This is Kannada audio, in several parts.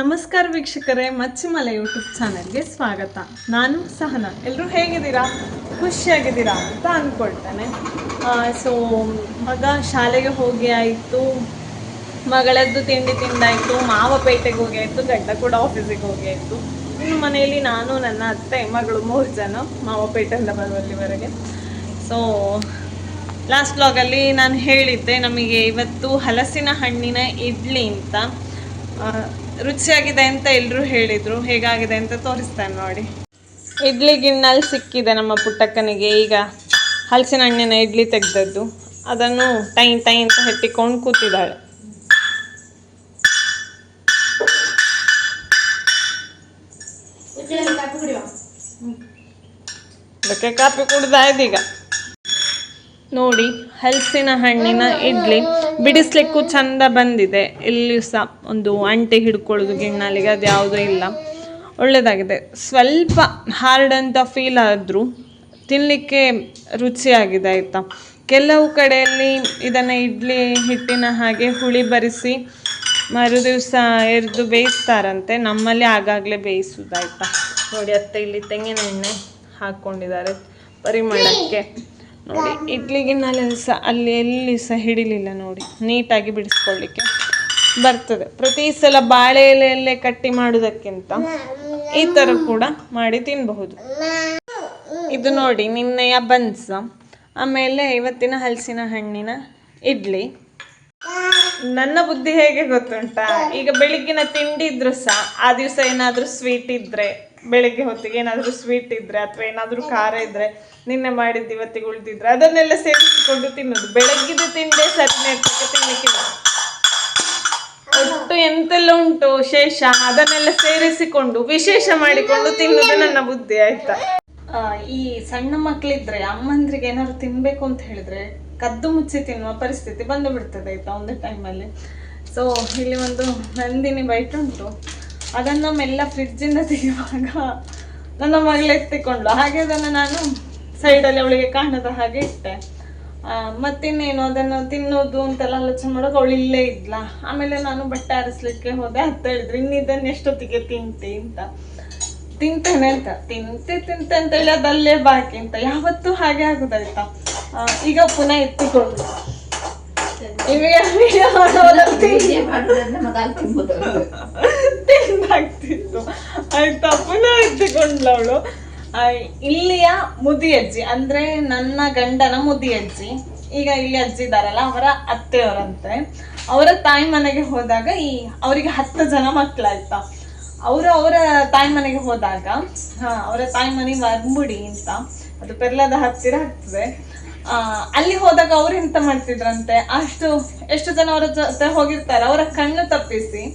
ನಮಸ್ಕಾರ ವೀಕ್ಷಕರೇ, ಮಚ್ಚಿಮಲೆ ಯೂಟ್ಯೂಬ್ ಚಾನೆಲ್ಗೆ ಸ್ವಾಗತ. ನಾನು ಸಹನ. ಎಲ್ಲರೂ ಹೇಗಿದ್ದೀರಾ? ಖುಷಿಯಾಗಿದ್ದೀರಾ ಅಂತ ಅಂದ್ಕೊಳ್ತೇನೆ ಸೊ ಮಗ ಶಾಲೆಗೆ ಹೋಗಿ ಆಯಿತು. ಮಗಳದ್ದು ತಿಂಡಿ ತಿಂದಾಯಿತು. ಮಾವ ಪೇಟೆಗೆ ಹೋಗಿ ಆಯಿತು. ಗಂಡ ಕೂಡ ಆಫೀಸಿಗೆ ಹೋಗಿ ಆಯಿತು. ಇನ್ನು ಮನೆಯಲ್ಲಿ ನಾನು, ನನ್ನ ಅತ್ತೆ, ಮಗಳು ಮೂರು ಜನ ಮಾವ ಪೇಟೆಯಿಂದ ಬರುವಲ್ಲಿವರೆಗೆ. ಸೊ ಲಾಸ್ಟ್ ಬ್ಲಾಗಲ್ಲಿ ನಾನು ಹೇಳಿದ್ದೆ, ನಮಗೆ ಇವತ್ತು ಹಲಸಿನ ಹಣ್ಣಿನ ಇಡ್ಲಿ ಅಂತ. ರುಚಿಯಾಗಿದೆ ಅಂತ ಎಲ್ಲರೂ ಹೇಳಿದರು. ಹೇಗಾಗಿದೆ ಅಂತ ತೋರಿಸ್ತಾನೆ ನೋಡಿ. ಇಡ್ಲಿ ಗಿಣ್ಣಲ್ಲಿ ಸಿಕ್ಕಿದೆ ನಮ್ಮ ಪುಟ್ಟಕ್ಕನಿಗೆ. ಈಗ ಹಲಸಿನ ಹಣ್ಣಿನ ಇಡ್ಲಿ ತೆಗೆದದ್ದು. ಅದನ್ನು ಟೈ ಟೈ ಅಂತ ಹೆಟ್ಟಿಕೊಂಡು ಕೂತಿದ್ದಾಳೆ. ಅದಕ್ಕೆ ಕಾಪಿ ಕುಡ್ದಾಯ್ದೀಗ. ನೋಡಿ, ಹಲಸಿನ ಹಣ್ಣಿನ ಇಡ್ಲಿ. ಬಿಡಿಸ್ಲಿಕ್ಕೂ ಚಂದ ಬಂದಿದೆ. ಇಲ್ಲಿ ಸಹ ಒಂದು ಅಂಟೆ ಹಿಡ್ಕೊಳ್ಳೋದು ಗಿಣ್ಣಾಲಿಗೆ ಅದು ಯಾವುದೂ ಇಲ್ಲ. ಒಳ್ಳೆಯದಾಗಿದೆ ಸ್ವಲ್ಪ ಹಾರ್ಡ್ ಅಂತ ಫೀಲ್ ಆದರೂ ತಿನ್ನಲಿಕ್ಕೆ ರುಚಿಯಾಗಿದೆ, ಆಯಿತಾ? ಕೆಲವು ಕಡೆಯಲ್ಲಿ ಇದನ್ನು ಇಡ್ಲಿ ಹಿಟ್ಟಿನ ಹಾಗೆ ಹುಳಿ ಬರಿಸಿ ಮರು ದಿವಸ ಎರಿದು ಬೇಯಿಸ್ತಾರಂತೆ. ನಮ್ಮಲ್ಲಿ ಆಗಾಗಲೇ ಬೇಯಿಸೋದಾಯ್ತಾ ನೋಡಿ, ಅತ್ತೆ ಇಲ್ಲಿ ತೆಂಗಿನ ಎಣ್ಣೆ ಹಾಕ್ಕೊಂಡಿದ್ದಾರೆ ಪರಿಮಳಕ್ಕೆ ನೋಡಿ ಇಡ್ಲಿಗಿನಲ್ಲಿ ಸಹ ಅಲ್ಲಿ ಎಲ್ಲಿ ಸಹ ಹಿಡಿಲಿಲ್ಲ ನೋಡಿ, ನೀಟಾಗಿ ಬಿಡಿಸ್ಕೊಳ್ಳಿಕ್ಕೆ ಬರ್ತದೆ. ಪ್ರತಿ ಸಲ ಬಾಳೆ ಎಲೆಯಲ್ಲೇ ಕಟ್ಟಿ ಮಾಡುವುದಕ್ಕಿಂತ ಈ ಥರ ಕೂಡ ಮಾಡಿ ತಿನ್ನಬಹುದು ಇದು ನೋಡಿ, ನಿನ್ನೆಯ ಬನ್ಸ. ಆಮೇಲೆ ಇವತ್ತಿನ ಹಲಸಿನ ಹಣ್ಣಿನ ಇಡ್ಲಿ. ನನ್ನ ಬುದ್ಧಿ ಹೇಗೆ ಗೊತ್ತುಂಟಾ? ಈಗ ಬೆಳಿಗ್ಗಿನ ತಿಂಡಿ ಇದ್ರೂ ಸಹ, ಆ ದಿವಸ ಏನಾದರೂ ಸ್ವೀಟ್ ಇದ್ರೆ ಬೆಳಿಗ್ಗೆ ಹೊತ್ತಿಗೆ ಏನಾದರೂ ಸ್ವೀಟ್ ಇದ್ರೆ ಅಥವಾ ಏನಾದರೂ ಖಾರ ಇದ್ರೆ ನಿನ್ನೆ ಮಾಡಿದ್ದು ಇವತ್ತಿಗೆ ಉಳಿದಿದ್ರೆ ಅದನ್ನೆಲ್ಲ ಸೇರಿಸಿಕೊಂಡು ತಿನ್ನೋದು. ಬೆಳಗ್ಗಿದ ತಿಂಡಿ ಸರಿ ತಿನ್ಲಿಕ್ಕೆ ತಿನ್ನಲಿಕ್ಕಿಲ್ಲ ಒಟ್ಟು ಎಂತೆಲ್ಲ ಉಂಟು ಶೇಷ ಅದನ್ನೆಲ್ಲ ಸೇರಿಸಿಕೊಂಡು ವಿಶೇಷ ಮಾಡಿಕೊಂಡು ತಿನ್ನೋದು ನನ್ನ ಬುದ್ಧಿ, ಆಯ್ತಾ? ಈ ಸಣ್ಣ ಮಕ್ಕಳಿದ್ರೆ ಅಮ್ಮಂದ್ರಿಗೆ ಏನಾದ್ರು ತಿನ್ಬೇಕು ಅಂತ ಹೇಳಿದ್ರೆ ಕದ್ದು ಮುಚ್ಚಿ ತಿನ್ನುವ ಪರಿಸ್ಥಿತಿ ಬಂದು ಬಿಡ್ತದೆ ಆಯ್ತಾ ಒಂದು ಟೈಮಲ್ಲಿ ಸೊ ಇಲ್ಲಿ ಒಂದು ನಂದಿನಿ ಬೈಟ್ ಉಂಟು. ಅದನ್ನು ಮೆಲ್ಲ ಫ್ರಿಡ್ಜಿಂದ ತೆಗೆಯುವಾಗ ನನ್ನ ಮಗಳೇ ಎತ್ತಿಕೊಂಡ್ಲು ಹಾಗೆ ಅದನ್ನು ನಾನು ಸೈಡಲ್ಲಿ ಅವಳಿಗೆ ಕಾಣದ ಹಾಗೆ ಇಟ್ಟೆ. ಮತ್ತಿನ್ನೇನು ಅದನ್ನು ತಿನ್ನೋದು ಅಂತೆಲ್ಲ ಆಲೋಚನೆ ಮಾಡೋಕೆ ಅವಳು ಇಲ್ಲೇ ಇದ್ಲ. ಆಮೇಲೆ ನಾನು ಬಟ್ಟೆ ಆರಿಸ್ಲಿಕ್ಕೆ ಹೋದೆ. ಅಂತ ಹೇಳಿದ್ರು ಇನ್ನು ಇದನ್ನು ಎಷ್ಟೊತ್ತಿಗೆ ತಿಂತಿ? ಅಂತ. ತಿಂತೇನೆ ಅಂತ. ತಿಂತೆ ತಿಂತೆ ಅಂತ ಹೇಳಿ ಅದಲ್ಲೇ ಬಾಕಿ ಅಂತ. ಯಾವತ್ತೂ ಹಾಗೆ ಆಗುದಾಯ್ತಾ? ಈಗ ಪುನಃ ಎತ್ತಿಕೊಂಡು ಮಾಡೋದ್ರಲ್ಲಿ ತಿಂದಾಗ್ತಿತ್ತು. ಆಯ್ತಾ ಪುನಃ ಎತ್ತಿಕೊಂಡ್ಲು ಅವಳು. ಇಲ್ಲಿಯ ಮುದಿ ಅಜ್ಜಿ ಅಂದ್ರೆ ನನ್ನ ಗಂಡನ ಮುದಿ ಅಜ್ಜಿ. ಈಗ ಇಲ್ಲಿ ಅಜ್ಜಿ ಇದಾರಲ್ಲ ಅವರ ಅತ್ತೆಯವರಂತೆ. ಅವರ ತಾಯಿ ಮನೆಗೆ ಹೋದಾಗ ಈ ಅವರಿಗೆ ಹತ್ತು ಜನ ಮಕ್ಕಳಾಯ್ತಾ ಅವರು ಅವರ ತಾಯಿ ಮನೆಗೆ ಹೋದಾಗ ಹಾ ಅವರ ತಾಯಿ ಮನೆ ವರ್ಮುಡಿ ಅಂತ. ಅದು ಪೆರ್ಲದ ಹತ್ತಿರ ಆಗ್ತದೆ. ಅಲ್ಲಿ ಹೋದಾಗ ಅವ್ರು ಎಂತ ಮಾಡ್ತಿದ್ರಂತೆ? ಅಷ್ಟು, ಎಷ್ಟು ಜನ ಅವರ ಜೊತೆ ಹೋಗಿರ್ತಾರೆ, ಅವರ ಕಣ್ಣು ತಪ್ಪಿಸಿ,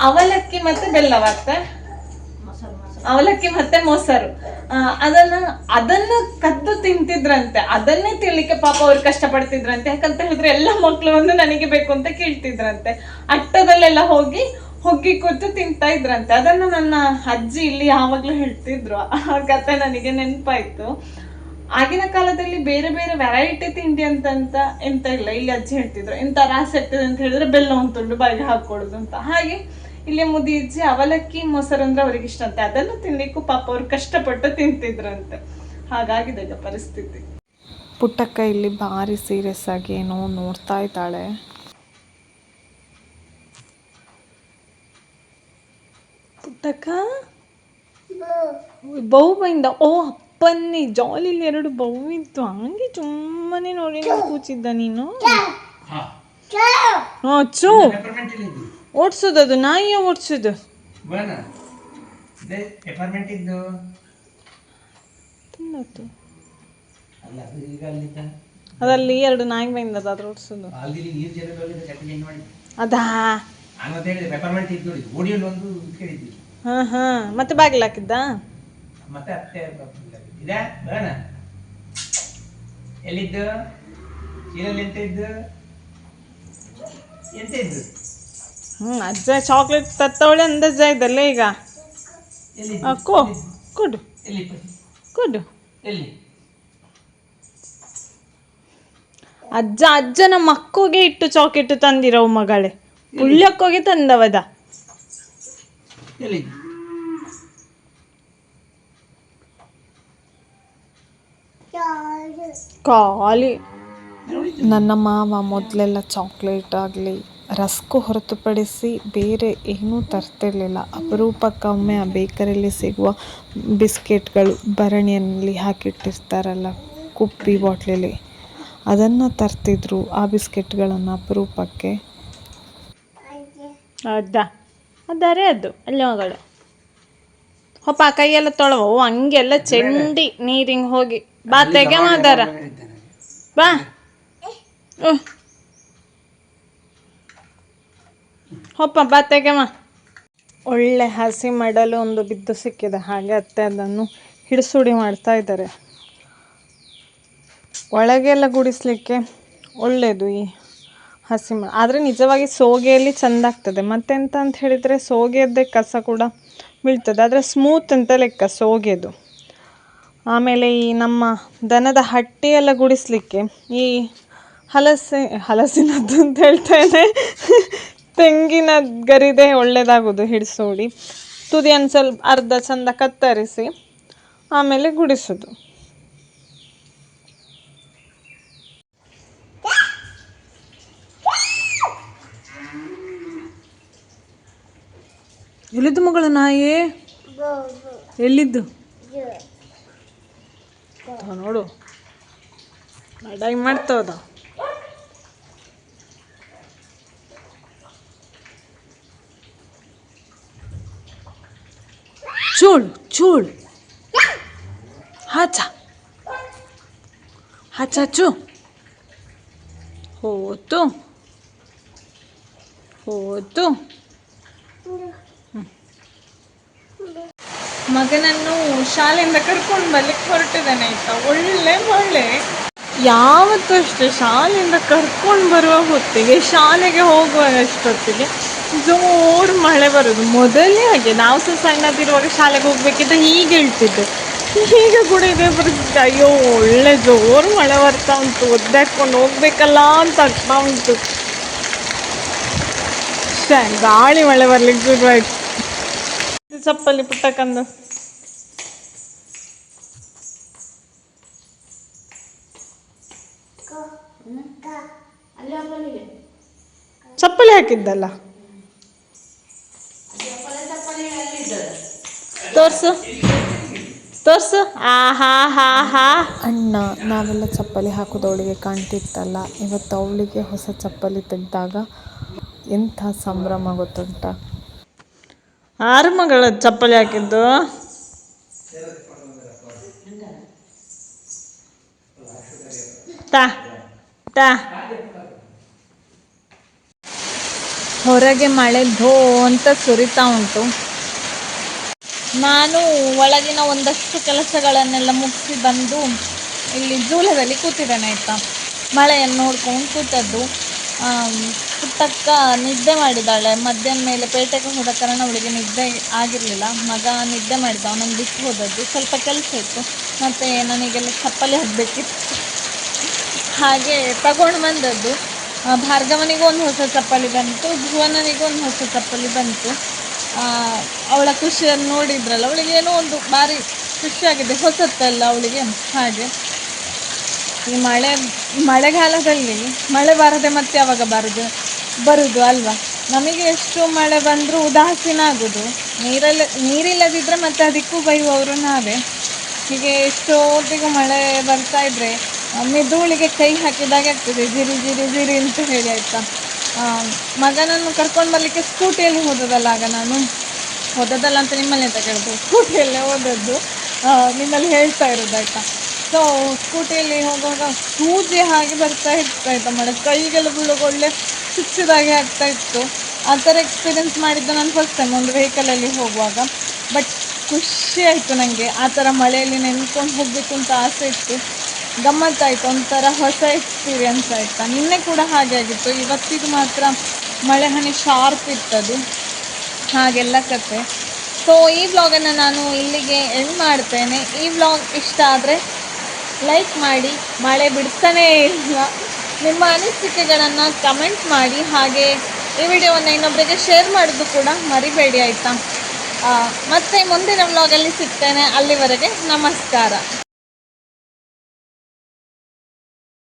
ಅವಲಕ್ಕಿ ಮತ್ತೆ ಬೆಲ್ಲವಾಗ್ತೆ ಅವಲಕ್ಕಿ ಮತ್ತೆ ಮೊಸರು. ಅದನ್ನ ಅದನ್ನ ಕದ್ದು ತಿಂತಿದ್ರಂತೆ. ಅದನ್ನೇ ತಿನ್ಲಿಕ್ಕೆ ಪಾಪ ಅವ್ರು ಕಷ್ಟಪಡ್ತಿದ್ರಂತೆ. ಯಾಕಂತ ಹೇಳಿದ್ರೆ ಎಲ್ಲ ಮಕ್ಳು ಒಂದು ನನಗೆ ಬೇಕು ಅಂತ ಕೇಳ್ತಿದ್ರಂತೆ. ಅಟ್ಟದಲ್ಲೆಲ್ಲ ಹೋಗಿ, ಹುಗ್ಗಿ ಕೂತು ತಿಂತಾ ಇದ್ರಂತೆ. ಅದನ್ನ ನನ್ನ ಅಜ್ಜಿ ಇಲ್ಲಿ ಯಾವಾಗ್ಲೂ ಹೇಳ್ತಿದ್ರು. ಆ ಕತೆ ನನಗೆ ನೆನಪಾಯ್ತು. ಆಗಿನ ಕಾಲದಲ್ಲಿ ಬೇರೆ ಬೇರೆ ವೆರೈಟಿ ತಿಂಡಿ ಅಂತ ಅಂತ ಎಂತ ಇಲ್ಲ. ಇಲ್ಲಿ ಅಜ್ಜಿ ಹೇಳ್ತಿದ್ರು ಎಂತ ರಾಸ ಇರ್ತದೆ ಅಂತ ಹೇಳಿದ್ರೆ ಬೆಲ್ಲ ಒಂದು ತುಂಡು ಬಾಯಿಗೆ ಹಾಕೊಳ್ಳೋದು ಅಂತ. ಹಾಗೆ ಇಲ್ಲಿ ಮುದಿ ಅಜ್ಜಿ ಅವಲಕ್ಕಿ ಮೊಸರು ಅಂದ್ರೆ ಅವ್ರಿಗೆ ಇಷ್ಟ ಅಂತೆ. ಅದನ್ನು ತಿನ್ಲಿಕ್ಕೂ ಪಾಪ ಅವ್ರು ಕಷ್ಟಪಟ್ಟು ತಿಂತಿದ್ರಂತೆ. ಹಾಗಾಗಿದೆ ಈಗ ಪರಿಸ್ಥಿತಿ. ಪುಟ್ಟಕ್ಕ ಇಲ್ಲಿ ಭಾರಿ ಸೀರಿಯಸ್ ಆಗಿ ಏನೋ ನೋಡ್ತಾ ಇದ್ದಾಳೆ. ಪುಟ್ಟಕ್ಕ? ಬೌ ಬೈಂದ ಓ ಅಪ್ಪನ್ನಿ ಜಾಲಿಲಿ ಎರಡು ಬವಿತ್ತು ಇತ್ತು. ಹಂಗೆ ಸುಮ್ಮನೆ ನೋಡಿ ಕೂಚಿದ್ದ ನೀನು. ಚೂ. ಓಡಿಸೋದು ಅದು ನಾಯಿಯ ಓಡಿಸೋದು. ಅದಲ್ಲಿ ಎರಡು ನಾಯಿ ಬಂದದ ಅದ್ರ ಓಡಿಸೋದು. ಅದಾ? ಹಾ ಹಾ. ಮತ್ತೆ ಬಾಗಿಲು ಹಾಕಿದ್ದ? ಮತ್ತೆ ಅತ್ತೆ ಇದೆ? ಬರೋಣ. ಎಲ್ಲಿದ್ದು? ಚೀಲಲ್ಲಿ ಎಂತ ಇದ್ದು? ಎಂತ ಇದ್ದು? ಹ್ಮ್ ಅಜ್ಜ ಚಾಕ್ಲೇಟ್ ತತ್ತವಳೆ ಅಂದಜ್ಜ ಇದ್ದಲ್ಲೇ ಈಗ. ಕೋ ಕೊಡು. ಎಲ್ಲಿ ಕೊಡು. ಎಲ್ಲಿ? ಅಜ್ಜ ಅಜ್ಜನ ಮಕ್ಕೋಗೆ ಇಟ್ಟು ಚಾಕೆಟ್ ತಂದಿರೋ ಮಗಳೇ. ಉಳ್ಳಕ್ಕೋಗಿ ತಂದವದ. ಎಲ್ಲಿ ಖಾಲಿ. ನನ್ನ ಮಾವ ಮೊದಲೆಲ್ಲ ಚಾಕ್ಲೇಟ್ ಆಗಲಿ ರಸ್ಕು ಹೊರತುಪಡಿಸಿ ಬೇರೆ ಏನೂ ತರ್ತಿರ್ಲಿಲ್ಲ. ಅಪರೂಪಕ್ಕೊಮ್ಮೆ ಆ ಬೇಕರಿಯಲ್ಲಿ ಸಿಗುವ ಬಿಸ್ಕೆಟ್ಗಳು ಭರಣಿಯಲ್ಲಿ ಹಾಕಿಟ್ಟಿರ್ತಾರಲ್ಲ ಕುಪ್ಪಿ ಬಾಟ್ಲಲ್ಲಿ ಅದನ್ನು ತರ್ತಿದ್ರು ಆ ಬಿಸ್ಕೆಟ್ಗಳನ್ನು ಅಪರೂಪಕ್ಕೆ. ಹೌದಾ ಅದಾರೆ ಅದು ಅಲ್ಲಿ ಮಗಳು ಹೊಪ್ಪ ಕೈಯೆಲ್ಲ ತೊಳವು. ಹಂಗೆಲ್ಲ ಚೆಂಡಿ ನೀರಿಂಗ್ ಹೋಗಿ. ಬಾ ತೆಗೆ ಮಾತಾರ. ಬಾ. ಹೊಪ್ಪ ಬಾ ತೆಗೆಮ್ಮ ಒಳ್ಳೆ ಹಸಿ ಮಡಲು ಒಂದು ಬಿದ್ದು ಸಿಕ್ಕಿದೆ. ಹಾಗೆ ಅತ್ತೆ ಅದನ್ನು ಹಿಡಿಸುಡಿ ಮಾಡ್ತಾ ಇದ್ದಾರೆ. ಒಳಗೆಲ್ಲ ಗುಡಿಸ್ಲಿಕ್ಕೆ ಒಳ್ಳೆಯದು ಈ ಹಸಿ ಮ ಆದರೆ ನಿಜವಾಗಿ ಸೋಗೆಯಲ್ಲಿ ಚೆಂದ ಆಗ್ತದೆ. ಮತ್ತೆಂತ ಅಂತ ಹೇಳಿದರೆ ಸೋಗೆಯದ್ದೇ ಕಸ ಕೂಡ ಬೀಳ್ತದೆ. ಆದರೆ ಸ್ಮೂತ್ ಅಂತ ಲೆಕ್ಕ ಸೋಗೆದು. ಆಮೇಲೆ ಈ ನಮ್ಮ ದನದ ಹಟ್ಟಿಯೆಲ್ಲ ಗುಡಿಸಲಿಕ್ಕೆ ಈ ಹಲಸೆ, ಹಲಸಿನದ್ದು ಅಂತ ಹೇಳ್ತೇನೆ ತೆಂಗಿನ ಗರಿದೆ ಒಳ್ಳೆಯದಾಗೋದು ಹಿಡಿಸೋಡಿ. ತುದಿಯನ್ನು ಸ್ವಲ್ಪ ಅರ್ಧ ಚಂದ ಕತ್ತರಿಸಿ ಆಮೇಲೆ ಗುಡಿಸೋದು. ಎಲ್ಲಿದ್ದು ಮಗಳು ನಾಯಿ? ಎಲ್ಲಿದ್ದು? ತಾ ನೋಡು ಲಡಾಯಿ ಮಾಡ್ತಾವದ ಚೂಳು ಚೂಳು ಹಾಚ ಹಾಚ ಹಚ್ಚು ಹೋತು ಹೋತು ಮಗನನ್ನು ಶಾಲೆಯಿಂದ ಕರ್ಕೊಂಡು ಬರ್ಲಿಕ್ಕೆ ಹೊರಟಿದ್ದಾನೆ ಆಯ್ತಾ? ಒಳ್ಳೆ ಮಳೆ. ಯಾವತ್ತೂ ಅಷ್ಟೇ, ಶಾಲೆಯಿಂದ ಕರ್ಕೊಂಡು ಬರುವ ಹೊತ್ತಿಗೆ ಶಾಲೆಗೆ ಹೋಗುವಾಗ ಅಷ್ಟೊತ್ತಿಗೆ ಜೋರು ಮಳೆ ಬರೋದು. ಮೊದಲೇ ಹಾಗೆ, ನಾವು ಸಹ ಸಣ್ಣದಿರುವಾಗ ಶಾಲೆಗೆ ಹೋಗ್ಬೇಕಿದ್ರೆ ಹೀಗೆ ಹೇಳ್ತಿದ್ದೆ. ಈಗ ಕೂಡ ಇದೇ ಪರಿಸ್ಥಿತಿ. ಅಯ್ಯೋ, ಒಳ್ಳೆ ಜೋರು ಮಳೆ ಬರ್ತಾ ಉಂಟು. ಒದ್ದಾಡ್ಕೊಂಡು ಹೋಗ್ಬೇಕಲ್ಲ ಅಂತ ಆಗ್ತಾ ಉಂಟು. ಗಾಳಿ ಮಳೆ ಬರ್ಲಿಕ್ಕೆ ಶುರುವಾಯ್ತು ಚಪ್ಪಲಿ ಪುಟ್ಟಕ್ಕಂದು ಚಪ್ಪಲಿ ಹಾಕಿದ್ದಲ್ಲ? ತೋರ್ಸು. ತೋರ್ಸು. ಆ ಹಾ ಹಾ ಹಾ. ಅಣ್ಣ ನಾವೆಲ್ಲ ಚಪ್ಪಲಿ ಹಾಕೋದು ಅವಳಿಗೆ ಕಾಣ್ತಿತ್ತಲ್ಲ. ಇವತ್ತು ಅವಳಿಗೆ ಹೊಸ ಚಪ್ಪಲಿ ತೆಗೆದಾಗ ಎಂಥ ಸಂಭ್ರಮ ಗೊತ್ತುಂಟ. ಆರು ಮಗಳ ಚಪ್ಪಲಿ ಹಾಕಿದ್ದು. ತಾ ತಾ. ಹೊರಗೆ ಮಳೆ ಧೋ ಅಂತ ಸುರಿತಾ ಉಂಟು. ನಾನು ಒಳಗಿನ ಒಂದಷ್ಟು ಕೆಲಸಗಳನ್ನೆಲ್ಲ ಮುಗಿಸಿ ಬಂದು ಇಲ್ಲಿ ಜೂಲದಲ್ಲಿ ಕೂತಿದ್ದೇನೆ, ಆಯಿತಾ. ಮಳೆಯನ್ನು ನೋಡ್ಕೊಂಡು ಕೂತದ್ದು. ಪುಟ್ಟಕ್ಕ ನಿದ್ದೆ ಮಾಡಿದ್ದಾಳೆ. ಮಧ್ಯಾಹ್ನ ಮೇಲೆ ಪೇಟೆಗೆ ಹೋದ ಕಾರಣ ಅವಳಿಗೆ ನಿದ್ದೆ ಆಗಿರಲಿಲ್ಲ. ಮಗ ನಿದ್ದೆ ಮಾಡಿದ, ಅವನನ್ನು ಬಿಟ್ಟು ಹೋದದ್ದು. ಸ್ವಲ್ಪ ಕೆಲಸ ಇತ್ತು. ಮತ್ತು ನನಗೆಲ್ಲ ಚಪ್ಪಲಿ ಹಾಕಬೇಕಿತ್ತು ಹಾಗೆ ತಗೊಂಡು ಬಂದದ್ದು. ಭಾರ್ಗವನಿಗೂ ಒಂದು ಹೊಸ ಚಪ್ಪಲಿ ಬಂತು, ಭುವನನಿಗೂ ಒಂದು ಹೊಸ ಚಪ್ಪಲಿ ಬಂತು. ಅವಳ ಖುಷಿಯನ್ನು ನೋಡಿದ್ರಲ್ಲ, ಅವಳಿಗೆ ಏನೋ ಒಂದು ಭಾರಿ ಖುಷಿಯಾಗಿದೆ ಹೊಸತ್ತಲ್ಲ ಅವಳಿಗೆ. ಹಾಗೆ. ಈ ಮಳೆ ಮಳೆಗಾಲದಲ್ಲಿ, ಮಳೆ ಬಾರದೆ ಮತ್ತೆ ಯಾವಾಗ ಬರುದು ಬರುದು ಅಲ್ವಾ? ನಮಗೆ ಎಷ್ಟು ಮಳೆ ಬಂದರೂ ಉದಾಸೀನ ಆಗೋದು. ನೀರಲ್ಲ ನೀರಿಲ್ಲದಿದ್ದರೆ ಮತ್ತೆ ಅದಕ್ಕೂ ಬೈಯುವವರು ನಾವೇ. ಹೀಗೆ ಎಷ್ಟೊತ್ತಿಗೂ ಮಳೆ ಬರ್ತಾ ಇದ್ರೆ ಆ, ಮೆದುಳಿಗೆ ಕೈ ಹಾಕಿದಾಗೆ ಆಗ್ತದೆ ಜಿರಿ ಜಿರಿ ಜಿರಿ ಅಂತ ಹೇಳಿ ಆಯ್ತಾ? ಮಗನನ್ನು ಕರ್ಕೊಂಡು ಬರಲಿಕ್ಕೆ ಸ್ಕೂಟಿಯಲ್ಲಿ ಹೋದದಲ್ಲ ಆಗ ನಾನು? ಹೋದದಲ್ಲ ಅಂತ ನಿಮ್ಮಲ್ಲಿ ಅಂತ ಕೇಳ್ಬೋದು. ಸ್ಕೂಟಿಯಲ್ಲೇ ಹೋದದ್ದು. ನಿಮ್ಮಲ್ಲಿ ಹೇಳ್ತಾ ಇರೋದು ಸೊ ಸ್ಕೂಟಿಯಲ್ಲಿ ಹೋಗುವಾಗ ಸೂಜಿ ಹಾಗೆ ಬರ್ತಾ ಇತ್ತು ಆಯ್ತಾ ಮಳೆ ಕೈಗೆಲ್ಲ ಬೀಳೋಕೆ ಒಳ್ಳೆ ಚುಚ್ಚಿದಾಗೆ ಆಗ್ತಾ ಇತ್ತು. ಆ ಥರ ಎಕ್ಸ್ಪೀರಿಯನ್ಸ್ ಮಾಡಿದ್ದು ನಾನು ಫಸ್ಟ್ ಟೈಮ್ ಒಂದು ವೆಹಿಕಲಲ್ಲಿ ಹೋಗುವಾಗ. ಬಟ್ ಖುಷಿ ಆಯಿತು ನನಗೆ ಆ ಥರ ಮಳೆಯಲ್ಲಿ ನೆನ್ಕೊಂಡು ಹೋಗಬೇಕು ಅಂತ ಆಸೆ ಇತ್ತು. ಗಮ್ಮತ್ತಾಯಿತು ಒಂಥರ ಹೊಸ ಎಕ್ಸ್ಪೀರಿಯನ್ಸ್ ಆಯಿತಾ? ನಿನ್ನೆ ಕೂಡ ಹಾಗೆ ಆಗಿತ್ತು. ಇವತ್ತಿಗೆ ಮಾತ್ರ ಮಳೆ ಹನಿ ಶಾರ್ಪ್ ಇತ್ತದು. ಹಾಗೆಲ್ಲ ಕತೆ ಸೊ ಈ ವ್ಲಾಗನ್ನು ನಾನು ಇಲ್ಲಿಗೆ ಎಂಡ್ ಮಾಡ್ತೇನೆ. ಈ ವ್ಲಾಗ್ ಇಷ್ಟ ಆದರೆ ಲೈಕ್ ಮಾಡಿ, ಮಳೆ ಬಿಡ್ತಾನೇ ಇಲ್ಲ. ನಿಮ್ಮ ಅನಿಸಿಕೆಗಳನ್ನು ಕಮೆಂಟ್ ಮಾಡಿ, ಹಾಗೆ ಈ ವಿಡಿಯೋವನ್ನು ಇನ್ನೊಬ್ಬರಿಗೆ ಶೇರ್ ಮಾಡೋದು ಕೂಡ ಮರಿಬೇಡಿ, ಆಯಿತಾ? ಮತ್ತೆ ಮುಂದಿನ ವ್ಲಾಗಲ್ಲಿ ಸಿಗ್ತೇನೆ. ಅಲ್ಲಿವರೆಗೆ ನಮಸ್ಕಾರ.